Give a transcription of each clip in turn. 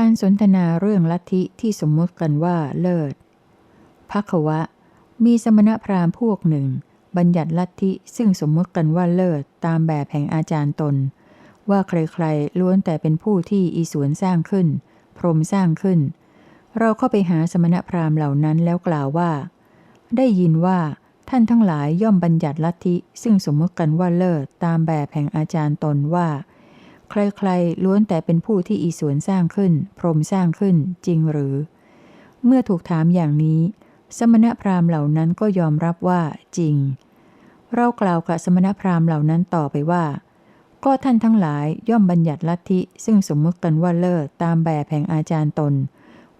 การสนทนาเรื่องลัทธิที่สมมติกันว่าเลิศพักวะ มีสมณพราหมณ์พวกหนึ่ง บัญญัติลัทธิซึ่งสมมติกันว่าเลิศตามแบบแห่งอาจารย์ตน ว่าใครๆล้วนแต่เป็นผู้ที่อีสวนสร้างขึ้น พรหมสร้างขึ้น เราเข้าไปหาสมณพราหมณ์เหล่านั้นแล้วกล่าวว่า ได้ยินว่าท่านทั้งหลายย่อมบัญญัติลัทธิซึ่งสมมติกันว่าเลิศตามแบบแห่งอาจารย์ตนว่า ใครๆ ล้วนแต่เป็นผู้ที่อีสวนสร้างขึ้น พรหมสร้างขึ้นจริงหรือ เมื่อถูกถามอย่างนี้ สมณพราหมณ์เหล่านั้นก็ยอมรับว่าจริง เรากล่าวกับสมณพราหมณ์เหล่านั้นต่อไปว่า ก็ท่านทั้งหลายย่อมบัญญัติลัทธิ ซึ่งสมมติกันว่าเลิศตามแบบแห่งอาจารย์ตน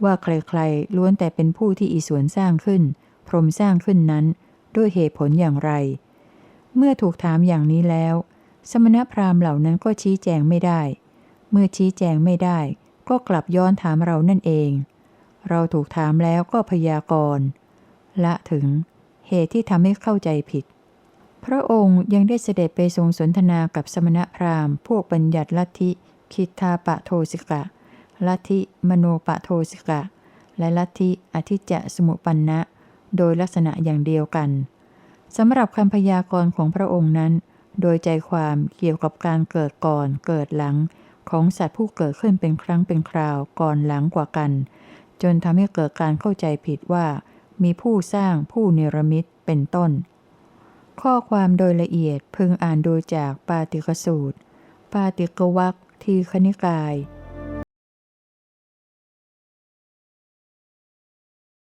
ว่าใครๆ ล้วนแต่เป็นผู้ที่อีสวนสร้างขึ้น พรหมสร้างขึ้นนั้น ด้วยเหตุผลอย่างไร เมื่อถูกถามอย่างนี้แล้ว สมณพราหมณ์เหล่านั้นก็ชี้แจงไม่ได้ เมื่อชี้แจงไม่ได้ ก็กลับย้อนถามเรานั่นเอง เราถูกถามแล้วก็พยากรณ์ละถึงเหตุที่ทำให้เข้าใจผิด พระองค์ยังได้เสด็จไปทรงสนทนากับสมณพราหมณ์พวกบัญญัติลัทธิ คิทาปะโทสิกะ ลัทธิมโนปะโทสิกะ และลัทธิอธิจจสมุปันนะ โดยลักษณะอย่างเดียวกันสำหรับคำพยากรณ์ของพระองค์นั้น โดยใจความเกี่ยวกับการเกิดก่อนเกิดหลัง ของสัตว์ผู้เกิดขึ้นเป็นครั้งเป็นคราวก่อนหลังกว่ากัน จนทำให้เกิดการเข้าใจผิดว่า มีผู้สร้างผู้เนรมิตเป็นต้น ข้อความโดยละเอียดพึงอ่านโดยจากปาติกสูตร ปาติกวักทีคณิกาย